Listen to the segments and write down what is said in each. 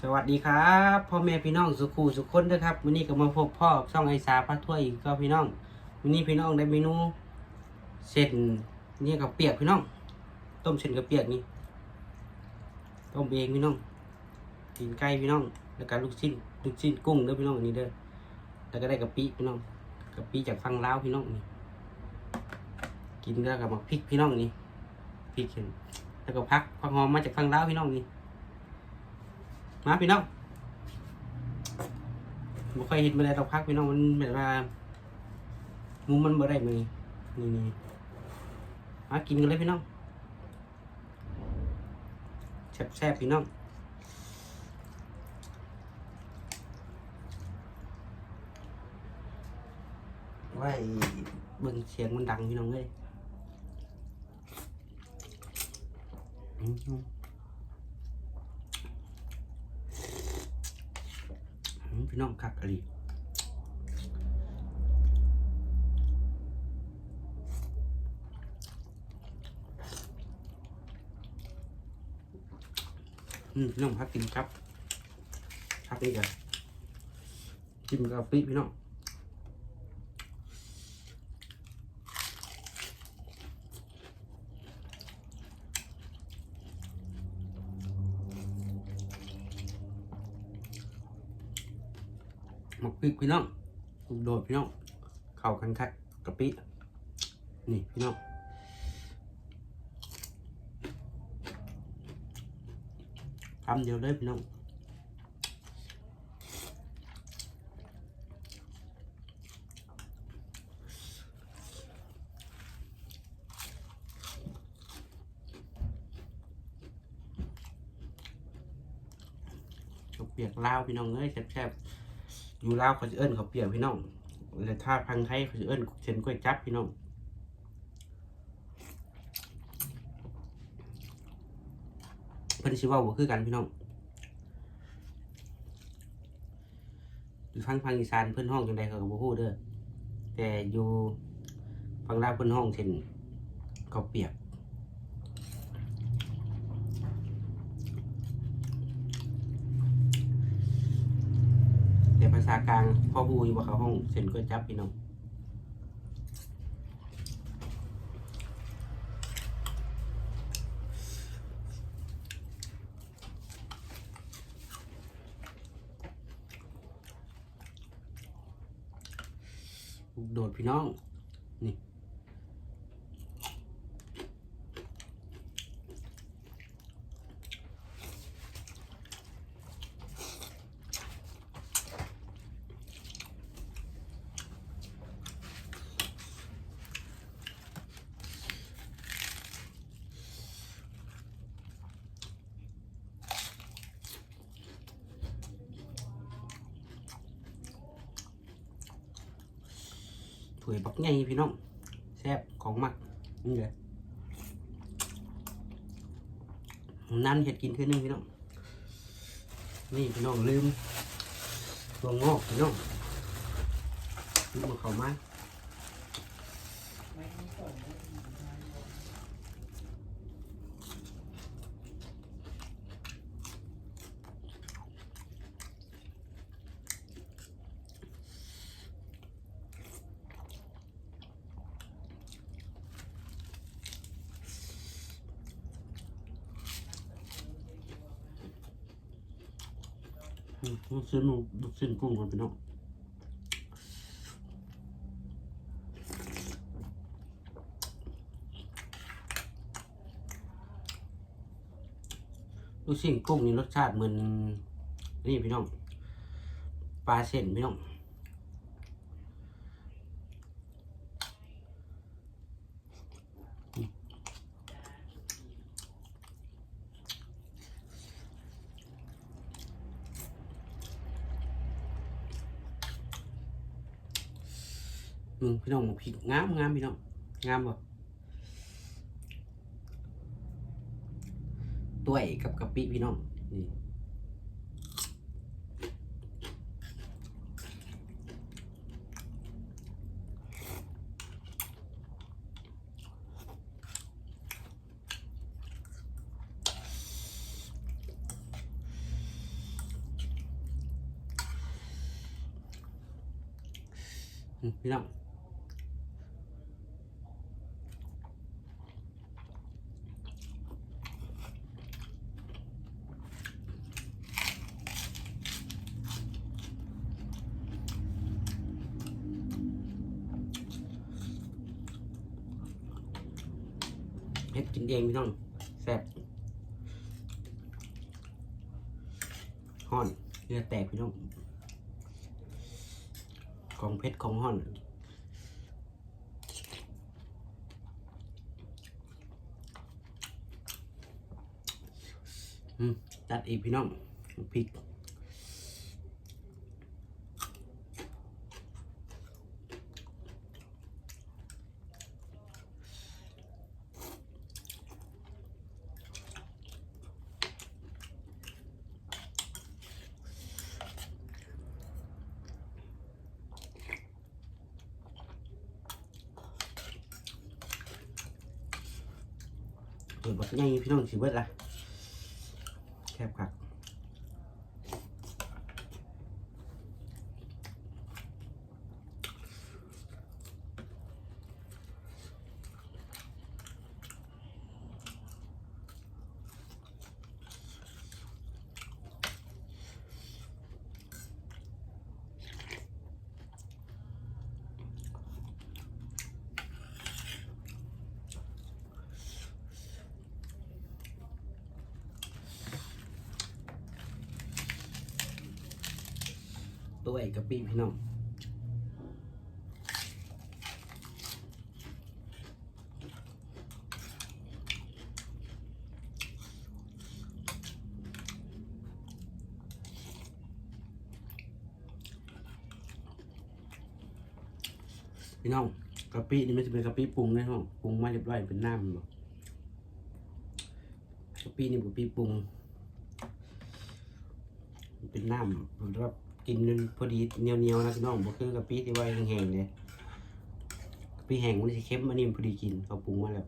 สวัสดีครับพ่อแม่พี่น้องสุขูสุขคนเด้อครับวันนี้ก็มาพบพ่อช่องไอซาพระถ้วยอีกก็พี่น้องวันนี้พี่น้องได้เมนูเส้นนี่กับเปียกพี่น้อง ต้มเส้นกับเปียกนี่ต้มเองพี่น้องกินไก่พี่น้องแล้วก็ลูกชิ้นลูกชิ้นกุ้งเด้อพี่น้องอันนี้เด้อแล้วก็ได้กะปิพี่น้องกะปิจากฟังลาวพี่น้องนี่กินแล้วกับมาพริกพี่น้องนี่พริกเห็นแล้วก็พักพักหอมมาจากฟังลาวพี่น้องนี่ มาพี่น้องบ่ค่อยเห็นมาได้ดอกพักพี่น้องมันแบบว่ามุมมันบ่ได้มือนี่นี่มากินกันเลยพี่น้องแซ่บๆพี่น้องไว้เบิ่งเสียงมันดังพี่น้องเลยอืม อืม พี่น้องคักอะไรอืมพี่น้องพักกินครับพักนี่กันจิ้มกับปีพี่น้อง ริกพี่น้องโดดพี่น้องเข้ากันคักกะปินี่พี่น้องคำเดียวเลยพี่น้องเปียกลาวพี่น้องเอ้ยแซ่บๆ อยู่ลาวเขาจะเอิ้นข้าเปียกพี่น้องแต่ถ้าพังไทยเขาจะเอิ้นเส้นก๋วยจับพี่น้องเพิ่นสิว้าบ่คือกันพี่น้องอยู่ฟังพังอีสานเพิ่นห้องจังไดเขาก็บ่ฮู้เด้อแต่อยู่ฟังลาวเพิ่นห้องเส้นข้าเปียก แต่ภา ษากลางพ่อบูอยู่ว่าเขาห้องเซ็นก๋วยจับพี่น้องโดดพี่น้อง ถ้วยบักใหญ่พี่น้องแซ่บของมักนี่เลยนั่นเห็ดกินเพื่อนึงพี่น้องนี่พี่น้องลืมตัวงอกพี่น้องลืมเอาเขามาอืม ลูกชิ้นลูกชิ้นกุ้งกันพี่น้องลูกชิ้นกุ้งนี่รสชาติเหมือนนี่พี่น้องปลาเส้นพี่น้อง มึงพี่น้องผิดงามงามพี่น้องงามบ่ตัวยกับกะปิพี่น้องนี่พี่น้อง เฮ็ดกินเองพี่น้องแซ่บห่อนเนื้อแตกพี่น้องของเพชรของห่อนอืมจัดอีกพี่น้องพริก เปิดบทง่ายพี่น้องสิเบิดละแคบครับ ตัวไอ้กะปิพี่น้องพี่น้องกะปินี่ไม่ใช่เป็นกะปิปรุงนะพี่น้องปรุงมาเรียบร้อยเป็นน้ำกะปินี่กะปิปรุงเป็นน้ำผมว่า กินพอดีเนียวๆนะพี่น้องบ่คือกะปิที่ไว้แห้งๆเลยกะปิแห้งมันจะเค็มอันนี้มันพอดีกินเขาปรุงมาแล้ว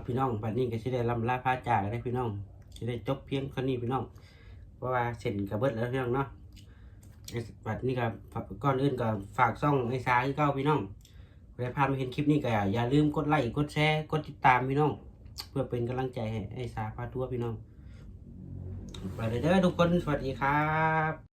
อะพี่น้องบัดนี้ก็สิได้ลำลาพาจากกันได้พี่น้องสิได้จบเพียงเท่านี้พี่น้อง เพราะว่าเสร็จกับเบิดแล้วพี่น้องเนาะบัดนี้ก็ก่อนอื่นก็ฝากซ่องไอ้สาคือเก้าพี่น้องเวลาพานมาเห็นคลิปนี้ก็อย่าลืมกดไลค์กดแชร์กดติดตามพี่น้อง เพื่อเป็นกำลังใจให้ไอ้สาพาทัวร์พี่น้องไปเลยเด้อทุกคนสวัสดีครับ